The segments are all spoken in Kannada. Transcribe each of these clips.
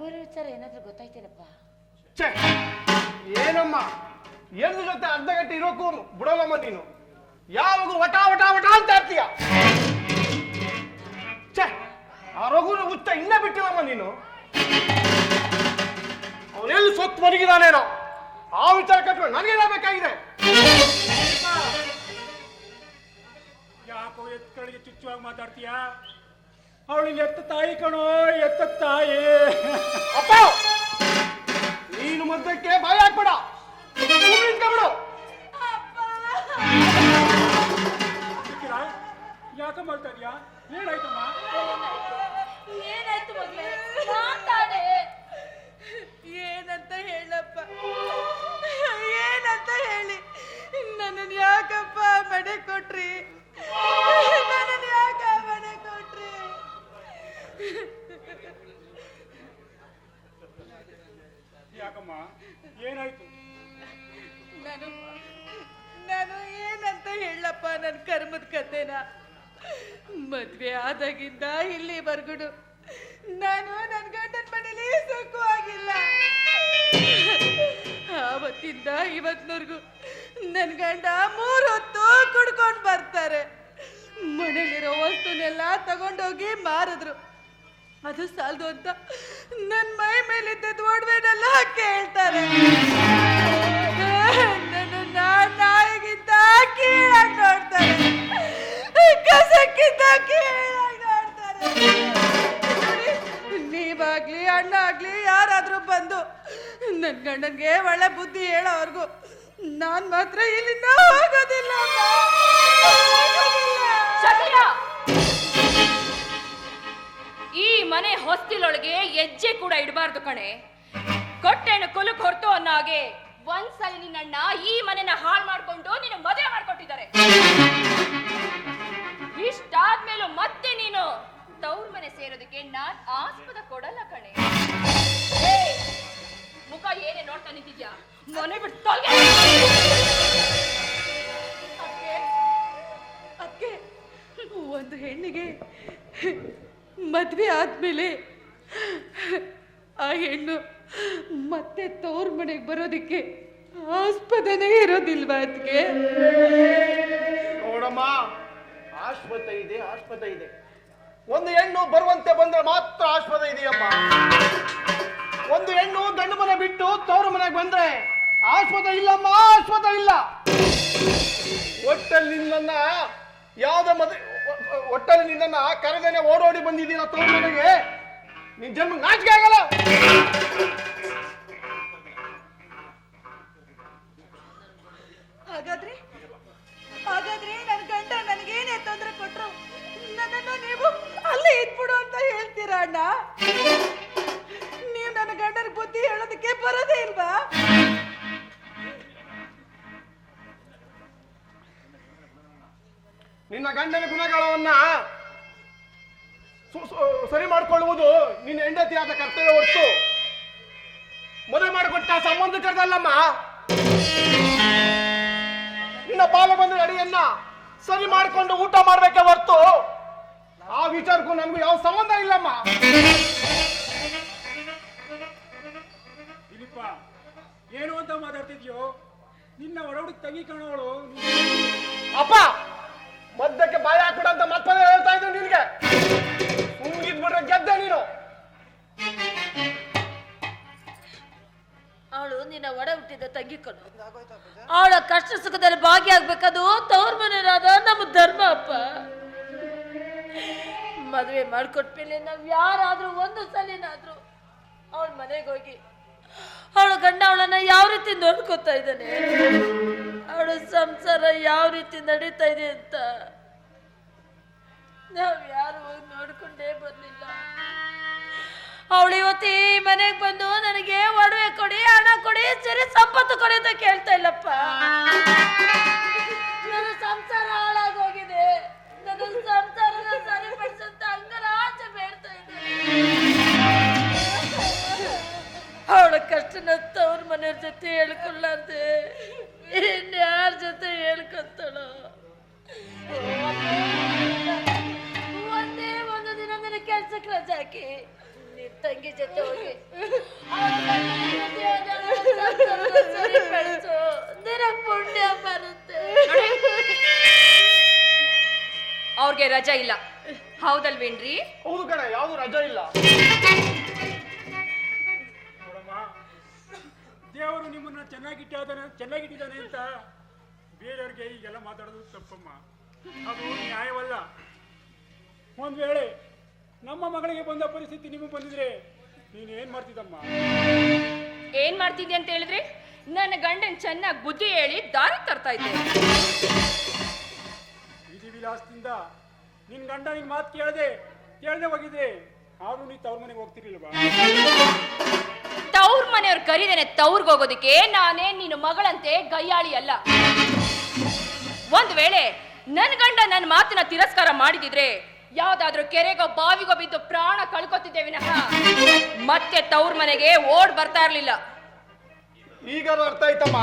ರಘುವರ ವಿಚಾರ ಏನಾದ್ರೂ ಗೊತ್ತಾಯ್ತೇನಪ್ಪ ಛೆ! ಏನಮ್ಮ? ಎಲ್ಲಿ ಜೊತೆ ಅರ್ಧ ಗಂಟೆ ಇರೋಕ್ಕೂ ಬಿಡೋಲ್ಲಮ್ಮ ನೀನು. ಯಾವಾಗ ವಟ ವಟ ವಟ ಅಂತ ಇರ್ತೀಯ? ಛೆ! ಆ ರಘುನ ಹುಚ್ಚ ಇನ್ನ ಬಿಟ್ಟಿಲ್ಲಮ್ಮ ನೀನು. ಅವನೆಲ್ಲಿ ಸೊತ್ತು ಮಲಗಿದಾನೇನೋ ಆ ವಿಚಾರ ಕಟ್ಕೊಂಡು ನನಗೇನಾಗಬೇಕಾಗಿದೆ ಯಾಕೋ ಎತ್ತ ಕಡೆಗೆ ಚುಚ್ಚುವಾಗಿ ಮಾತಾಡ್ತೀಯಾ? ಅವಳಿನ ಎತ್ತ ತಾಯಿ ಕಣೋ ಎತ್ತ ತಾಯಿ. ಅಪ್ಪ! ನೀನು ಮದ್ದಕ್ಕೆ ಭಯ ಕರ್ಮದ ಕತೆನ. ಮದ್ವೆ ಆದಾಗಿಂದ ಇಲ್ಲಿವರೆಗೂ ನಾನು ನನ್ನ ಗಂಡನ ಮನೇಲಿ ಸುಖವಾಗಿಲ್ಲ ಆವತ್ತಿಂದ ಇವತ್ತಿನವರೆಗೂ ನನ್ನ ಗಂಡ ಮೂರು ಹೊತ್ತು ಕುಡ್ಕೊಂಡು ಬರ್ತಾರೆ. ಮನೇಲಿರೋ ವಸ್ತುನೆಲ್ಲ ತಗೊಂಡೋಗಿ ಮಾರಿದ್ರು. ಅದು ಸಾಲದು ಅಂತ ನನ್ನ ಮೈ ಮೇಲಿದ್ದದ್ದು ಒಡವೆನೆಲ್ಲ ಕೇಳ್ತಾರೆ. ಗಂಡನ್ಗೆ ಒಳ್ಳೆ ಬುದ್ಧಿ ಹೇಳೋವರೆಗೂ. ನಾನ್ ಮಾತ್ರ ಇಲ್ಲಿಂದ ಹೋಗೋದಿಲ್ಲ. ಈ ಮನೆ ಹೊಸ್ತಿಲೊಳಗೆ ಹೆಜ್ಜೆ ಕೂಡ ಇಡಬಾರ್ದು ಕಣೆ. ಕೊಟ್ಟೆನ ಕೊಲು ಹೊರತು ಅನ್ನೋ ಹಾಗೆ ಒಂದ್ಸಲಿ ನಿನ್ನಣ್ಣ ಈ ಮನೆನ ಹಾಳು ಮಾಡ್ಕೊಂಡು ನಿನ್ನ ಮದುವೆ ಮಾಡ್ಕೊಟ್ಟಿದ್ದಾರೆ. ನಿಂತಿದ್ಯಾ ಮನೆ ಬಿಟ್ಟು ತೊಲಗೆ. ಅದ್ಕೆ ಅದ್ಕೆ ಒಂದು ಹೆಣ್ಣಿಗೆ ಮದ್ವೆ ಆದಮೇಲೆ ಆ ಹೆಣ್ಣು ಮತ್ತೆ ತೋರ್ ಮನೆಗೆ ಬರೋದಕ್ಕೆ ಆಸ್ಪದನೇ ಇರೋದಿಲ್ವಾ ಅದಕ್ಕೆ ನೋಡಮ್ಮ, ಆಸ್ಪತ್ರೆ ಇದೆ ಆಸ್ಪತ್ರೆ ಇದೆ. ಒಂದು ಹೆಣ್ಣು ಬರುವಂತೆ ಬಂದ್ರೆ ಮಾತ್ರ ಆಸ್ಪತ್ರೆ ಇದೆಯಮ್ಮ ಒಂದು ಹೆಣ್ಣು ಗಂಡು ಮನೆ ಬಿಟ್ಟು ತವರು ಮನೆಗೆ ಬಂದ್ರೆ ಆಸ್ಪತ್ರೆ ಇಲ್ಲಮ್ಮ ಆಸ್ಪತ್ರೆ ಇಲ್ಲ. ಒಟ್ಟಲ್ಲಿ ನಿನ್ನ ಯಾವ್ದ ಮದುವೆ ಒಟ್ಟಲ್ಲಿ ನಿನ್ನ ಕರೆದೇನೆ ಓಡೋಡಿ ಬಂದಿದ್ದೀನ ತವರು ಮನೆಗೆ? ನಿನ್ ಜನ್ಮ ನಾಚಿಕೆ ಆಗಲ್ಲ. ಹಾಗಾದ್ರೆ ಹಾಗಾದ್ರೆ ನನ್ನ ಗಂಡ ನನಗೇನೇ ತೊಂದರೆ ಕೊಟ್ರು ನನ್ನನ್ನು ನೀವು ಅಲ್ಲೇ ಇದ್ಬಿಡು ಅಂತ ಹೇಳ್ತೀರಾ ಅಣ್ಣ? ಹೇಳೋದಕ್ಕೆ ಬರೋದೇ ಇಲ್ವಾ? ನಿನ್ನ ಗಂಡನ ಗುಣಗಳವನ್ನ ಸರಿ ಮಾಡಿಕೊಳ್ಳುವುದು ನಿನ್ನ ಹೆಂಡತಿಯಾದ ಕರ್ತವ್ಯ ಹೊರತು. ಮದುವೆ ಮಾಡಿಕೊಟ್ಟ ಸಂಬಂಧಿಕರದಲ್ಲಮ್ಮ. ನಿನ್ನ ಪಾಲು ಬಂದ ಅಡಿಯನ್ನ ಸರಿ ಮಾಡಿಕೊಂಡು ಊಟ ಮಾಡ್ಬೇಕೆ ಹೊರತು. ಆ ವಿಚಾರಕ್ಕೂ ನಮ್ಗೆ ಯಾವ ಸಂಬಂಧ ಇಲ್ಲಮ್ಮ. ಅಂತ ಮಾತಾಡ್ತಿದ್ಯೋ? ನಿನ್ನ ಒಡಹುಡುಗ ತಂಗಿ ಕಾಣೋಳು ಅಪ್ಪ ಮದ್ದಕ್ಕೆ ಬಾಯ ಹಾಕ್ಬಿಡ ಅಂತ ಮತ್ತೆ ಹೇಳ್ತಾ ಇದ್ದೀನಿ ನಿನಗೆ. ಸುಮ್ಗಿದ್ಬಿಟ್ರೆ ಗೆದ್ದೆ ನೀನು. ಅವಳು ನಿನ್ನ ಒಡ ಹುಟ್ಟಿದ ತಂಗಿ ಕಣ್ಣು. ಅವಳ ಕಷ್ಟ ಸುಖದಲ್ಲಿ ಭಾಗಿಯಾಗ್ಬೇಕದು ತವ್ರ ಮನೆಯಾದ ನಮ್ಮ ಧರ್ಮ ಅಪ್ಪ. ಮದುವೆ ಮಾಡ್ಕೊಟ್ಮೇಲೆ ನಾವ್ ಯಾರಾದ್ರೂ ಒಂದು ಸಲಿನಾದ್ರೂ ಅವಳ ಮನೆಗೆ ಹೋಗಿ ಅವಳ ಗಂಡ ಅವಳನ್ನ ಯಾವ ರೀತಿ ನೋಡ್ಕೋತಾ ಇದ್ದಾನೆ? ಅವಳ ಸಂಸಾರ ಯಾವ ರೀತಿ ನಡೀತಾ ಇದೆ ಅಂತ ನಾವ್ ಯಾರು ಹೋಗಿ ನೋಡ್ಕೊಂಡೇ ಬರ್ಲಿಲ್ಲ. ಅವಳು ಇವತ್ತು ಮನೆಗೆ ಬಂದು ನನಗೆ ಒಡವೆ ಕೊಡಿ, ಹಣ ಕೊಡಿ, ಸರಿ ಸಂಪತ್ತು ಕೊಡಿ ಅಂತ ಕೇಳ್ತಾ ಇಲ್ಲಪ್ಪ. ನನ್ನ ಸಂಸಾರ ಕಷ್ಟನ ತವ್ರ ಮನೆಯವ್ರ ಜೊತೆ ಹೇಳ್ಕೊಳ್ಳಾರ್ದೆ. ಇನ್ಯಾರ ಜೊತೆ ಹೇಳ್ಕೊತಾಳೋ. ಒಂದೇ ಒಂದು ದಿನ ನನ್ನ ಕೆಲ್ಸಕ್ಕೆ ರಜೆ ಹಾಕಿ. ತಂಗಿ ಜೊತೆ ಹೋಗಿ. ಪುಣ್ಯ ಬರುತ್ತೆ. ಅವ್ರಿಗೆ ರಜಾ ಇಲ್ಲ. ಹೌದಲ್ವೇನ್ರಿ? ಹೌದು ಕಣ ಯಾವ್ದು ರಜಾ ಇಲ್ಲ. ದೇವರು ನಿಮ್ಮನ್ನ ಚೆನ್ನಾಗಿಟ್ಟಿದ್ದಾನೆ ಚೆನ್ನಾಗಿಟ್ಟಿದ್ದಾನೆ ಅಂತ ಬೇರೆಯವ್ರಿಗೆ ಈಗೆಲ್ಲ ಮಾತಾಡೋದು ತಪ್ಪಮ್ಮ. ಅದು ನ್ಯಾಯವಲ್ಲ. ಒಂದ್ ವೇಳೆ ನಮ್ಮ ಮಗಳಿಗೆ ಬಂದ ಪರಿಸ್ಥಿತಿ ನಿಮಗೆ ಬಂದಿದ್ರೆ ನೀನು ಏನ್ ಮಾಡ್ತಿದ್ದಮ್ಮ? ಏನ್ ಮಾಡ್ತಿದ್ದೆ ಅಂತ ಹೇಳಿದ್ರೆ ನನ್ನ ಗಂಡನ್ ಚೆನ್ನಾಗಿ ಬುದ್ಧಿ ಹೇಳಿ ದಾರಿ ತರ್ತಾ ಇದ್ದೆ. ವಿಧಿ ವಿಲಾಸದಿಂದ ನಿನ್ ಗಂಡ ನಿನ್ ಮಾತು ಕೇಳದೆ ಕೇಳದೆ ಹೋಗಿದ್ರೆ ಆದ್ರೂ ನೀ ತವ್ರ ಮನೆಗೆ ಹೋಗ್ತಿರ್ಲಿಲ್ವಾ? ತವ್ರ ಮನೆಯವ್ರು ಕರೀದೇನೆ ತವ್ರಿಗೆ ಹೋಗೋದಕ್ಕೆ ನಾನೇ ನಿನ್ನ ಮಗಳಂತೆ ಗಯ್ಯಾಳಿ ಅಲ್ಲ. ಒಂದ್ ವೇಳೆ ನನ್ ಗಂಡ ನನ್ನ ಮಾತಿನ ತಿರಸ್ಕಾರ ಮಾಡಿದಿದ್ರೆ ಯಾವ್ದಾದ್ರೂ ಕೆರೆಗೋ ಬಾವಿಗೋ ಬಿದ್ದು ಪ್ರಾಣ ಕಳ್ಕೊತಿದ್ದೆ ವಿನಃ ಮತ್ತೆ ತವ್ರ ಮನೆಗೆ ಓಡ್ ಬರ್ತಾ ಇರ್ಲಿಲ್ಲ. ಈಗ ಅರ್ಥ ಆಯ್ತಮ್ಮ?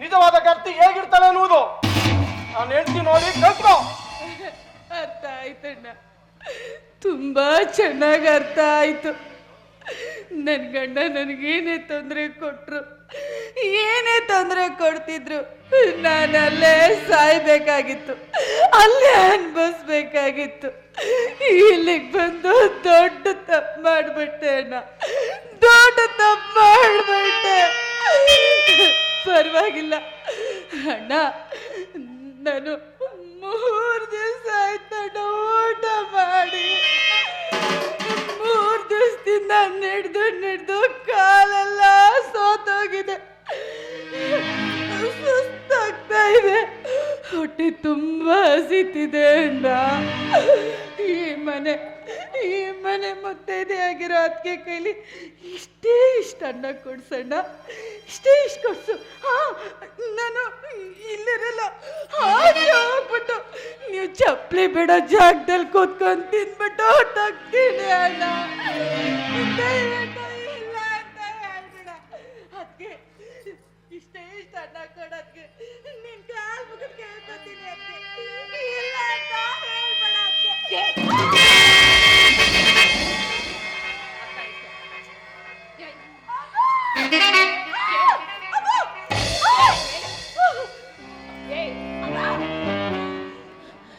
ನಿಜವಾದ ಕರ್ತಿ ಹೇಗಿರ್ತಾಳೆ ಅನ್ನುವುದು? ನಾನು ಹೇಳ್ತೀನಿ ನೋಡಿ ಕಲ್ತ್ಕೋ. ಅರ್ಥ ಆಯ್ತಣ್ಣ. ತುಂಬಾ ಚೆನ್ನಾಗಿ ಅರ್ಥ ಆಯ್ತು. ನನ್ನ ಗಂಡ ನನಗೇನೇ ತೊಂದರೆ ಕೊಟ್ರು, ಏನೇ ತೊಂದರೆ ಕೊಡ್ತಿದ್ರು ನಾನು ಅಲ್ಲೇ ಸಾಯ್ಬೇಕಾಗಿತ್ತು, ಅಲ್ಲೇ ಅನ್ಭವಿಸ್ಬೇಕಾಗಿತ್ತು. ಇಲ್ಲಿಗೆ ಬಂದು ದೊಡ್ಡ ತಪ್ಪು ಮಾಡಿಬಿಟ್ಟೆ ಅಣ್ಣ, ದೊಡ್ಡ ತಪ್ಪು ಮಾಡಿಬಿಟ್ಟೆ. ಪರವಾಗಿಲ್ಲ. ಅಣ್ಣ, ನಾನು ಮೂರು ದಿವಸ ಆಯ್ತು ಊಟ ಮಾಡಿ. ದಿವಸದಿಂದ ನಡೆದು ನಡೆದು ಕಾಲೆಲ್ಲ ಸೋತೋಗಿದೆ. ಸುಸ್ತಾಗ್ತಾ ಇದೆ. ಹೊಟ್ಟೆ ತುಂಬ ಹಸಿತಿದೆ ಅಣ್ಣ. ಈ ಮನೆ ಈ ಮನೆ ಮುತ್ತೈದೆ ಆಗಿರೋ ಅದಕ್ಕೆ ಕೈಲಿ ಇಷ್ಟೇ ಇಷ್ಟ ಅನ್ನ ಕೊಡ್ಸಣ್ಣ ಇಷ್ಟೇ ಇಷ್ಟ ಕೊಡ್ಸು. ಹಾ, ನಾನು ಇಲ್ಲಿರಲ್ಲ. ಹಾಗೆ ಹೋಗ್ಬಿಟ್ಟು ನೀವು ಚಪ್ಪಲಿ ಬೇಡ ಜಾಗದಲ್ಲಿ ಕೂತ್ಕೊಂಡು ತಿನ್ಬಿಟ್ಟು ಹೊಟ್ಟಾಗ್ತೀನಿ ಅಣ್ಣ. ಅದಕ್ಕೆ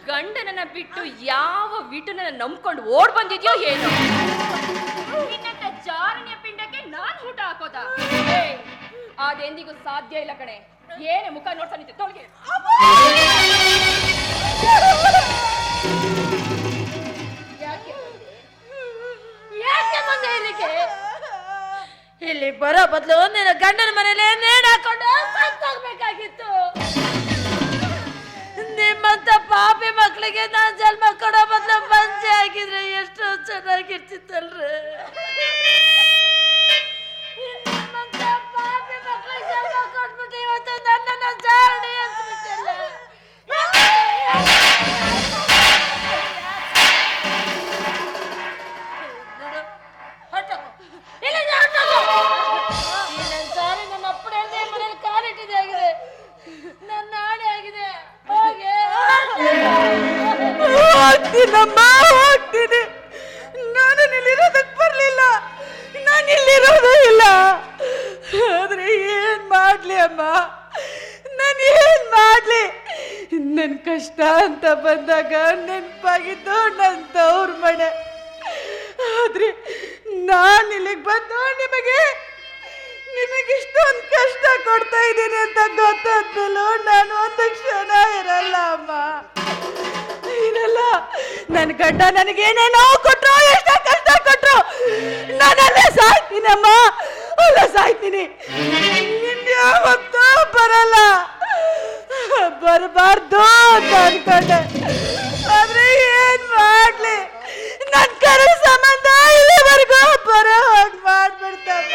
ಗಂಡನನ್ನ ಬಿಟ್ಟು ಯಾವ ವಿಟನನ್ನ ನಂಬ್ಕೊಂಡು ಓಡ್ ಬಂದಿದ್ಯೋ ಏನು? ನಿನ್ನಂತ ಜಾರಣಿಯ ಪಿಂಡಕ್ಕೆ ನಾನ್ ಊಟ ಹಾಕೋದ? ಅದೆಂದಿಗೂ ಸಾಧ್ಯ ಇಲ್ಲ ಕಣೆ. ಏನೇ ಮುಖ ನೋಡ್ತಾ ನಿಂತೆ, ತೊಳಗೆ. ಇಲ್ಲಿ ಬರೋ ಬದಲು ನಿನ್ನ ಗಂಡನ ಮನೇಲಿ ನೇಣಾಕೊಂಡು ಸತ್ತೋಗ್ಬೇಕಾಗಿತ್ತು ನಿಮ್ಮಂತ ಪಾಪಿ ಮಕ್ಕಳಿಗೆ ನಾನ್ ಜನ್ಮ ಕೊಡೋ ಬದಲು ಮಂಜೆ ಆಗಿದ್ರೆ ಎಷ್ಟು ಚೆನ್ನಾಗಿರ್ತಿತ್ತಲ್ರಿ. ಇವತ್ತು ನನ್ನನ್ನ ಜಾರಡಿ ಅಂದ್ಬಿಟ್ಟಲ್ಲ. ಹೋಗ್ತೀನಮ್ಮ ಆಗ್ತಿದೆ ನಾನು ಇಲ್ಲಿರೋದಕ್ಕೆ ಬರಲಿಲ್ಲ. ನಾನು ಇಲ್ಲಿರೋದು ಇಲ್ಲ. ಆದರೆ ಏನು ಮಾಡಲಿ ಅಮ್ಮ? ನಾನು ಏನು ಮಾಡಲಿ? ನನ್ನ ಕಷ್ಟ ಅಂತ ಬಂದಾಗ ನೆನಪಾಗಿದ್ದು ನನ್ನ ತವ್ರ ಮನೆ. ಆದರೆ ನಾನು ಇಲ್ಲಿಗೆ ಬಂದು ನಿಮಗೆ ನಿಮಗೆ ಇಷ್ಟೊಂದು ಕಷ್ಟ ಕೊಡ್ತಾ ಇದ್ದೀನಿ ಅಂತ ಗೊತ್ತಾದ್ಮೇಲೂ ನಾನು ಒಂದು ಕ್ಷಣ ಇರಲ್ಲ ಅಮ್ಮ. ಇರಲ್ಲ ನನ್ನ ಗಂಡ ನನಗೇನೇನೋ ಕೊಟ್ರು, ಎಷ್ಟ ಕಷ್ಟ ಕೊಟ್ರು. ನಾನಲ್ಲೇ ಸಾಯ್ತೀನಮ್ಮ, ಅಲ್ಲ ಸಾಯ್ತೀನಿ. ಯಾವತ್ತೂ ಬರಲ್ಲ. ಬರಬಾರ್ದು ಅಂತ ಅನ್ಕೊಂಡೆ. ಆದ್ರೆ ಏನ್ ಮಾಡ್ಲಿ? ನನ್ ಕರೆ ಸಂಬಂಧ ಇಲ್ಲಿವರೆಗೂ ಬರೋ ಹಾಗೆ ಮಾಡ್ಬಿಡ್ತಮ್ಮ.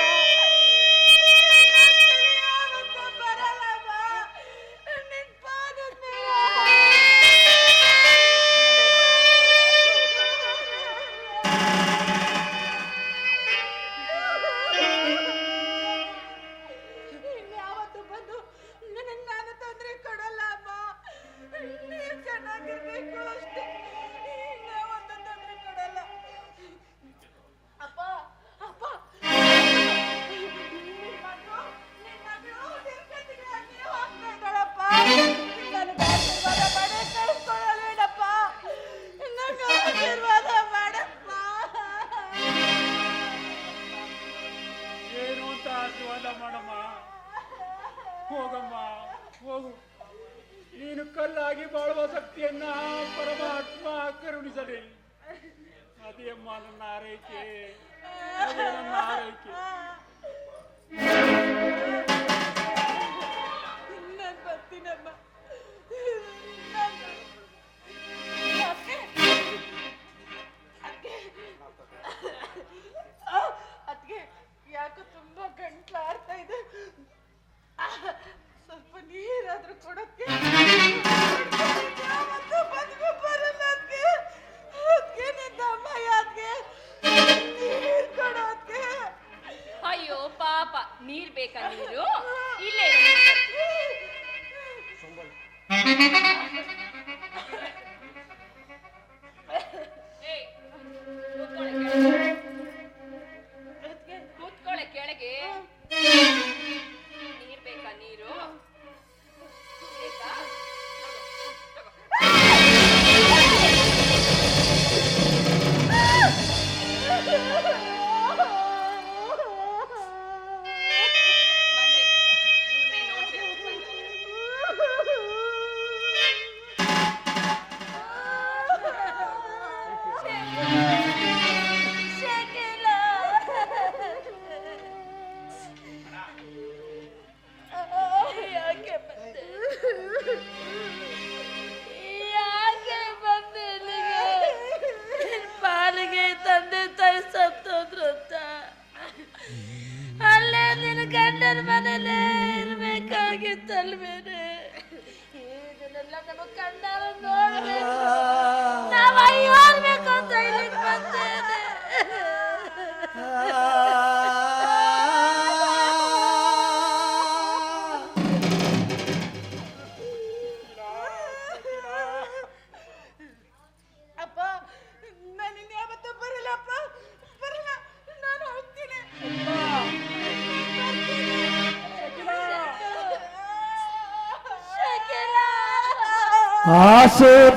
thank you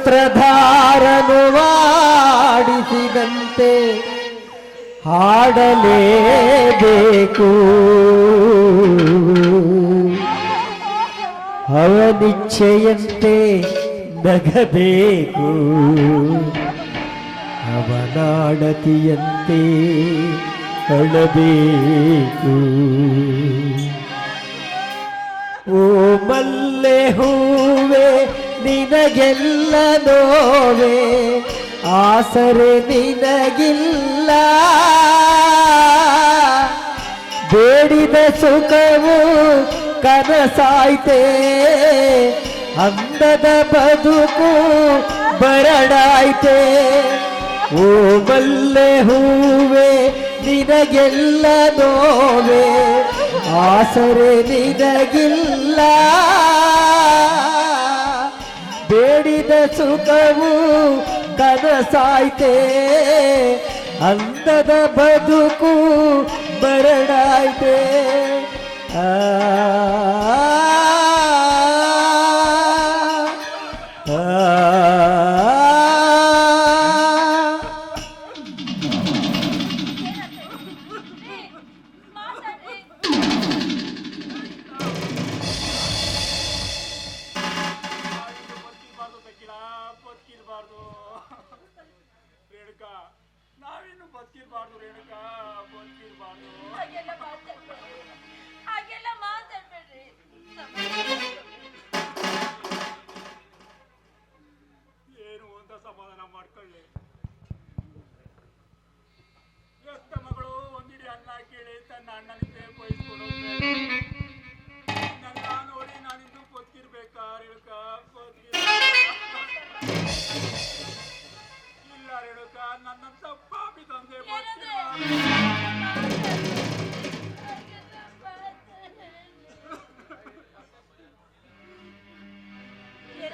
ವಸ್ತ್ರಧಾರನು ವಾಡಿಸಿದಂತೆ ಹಾಡಲೇಬೇಕು. ಅವನಿಚ್ಛೆಯಂತೆ ನಗಬೇಕು. ಅವನಾಡತಿಯಂತೆ ಅಳಬೇಕು. ಓ ಮಲ್ಲೆ ಹೂವೆ ನಿನಗೆಲ್ಲ ನೋವೆ, ಆಸರೆ ನಿನಗಿಲ್ಲ. ಬೇಡಿದ ಸುಖವು ಕನಸಾಯ್ತೆ, ಅಂದದ ಬದುಕು ಬರಡಾಯ್ತೆ. ಓ ಬಲ್ಲೆ ಹೂವೆ, ನಿನಗೆಲ್ಲ ನೋವೆ, ಆಸರೆ ನಿನಗಿಲ್ಲ. ಬೇಡಿದ ಸುಖವು ಕನಸಾಯ್ತೆ. ಅಂದದ ಬದುಕು ಬರಡಾಯ್ತೆ ಆ.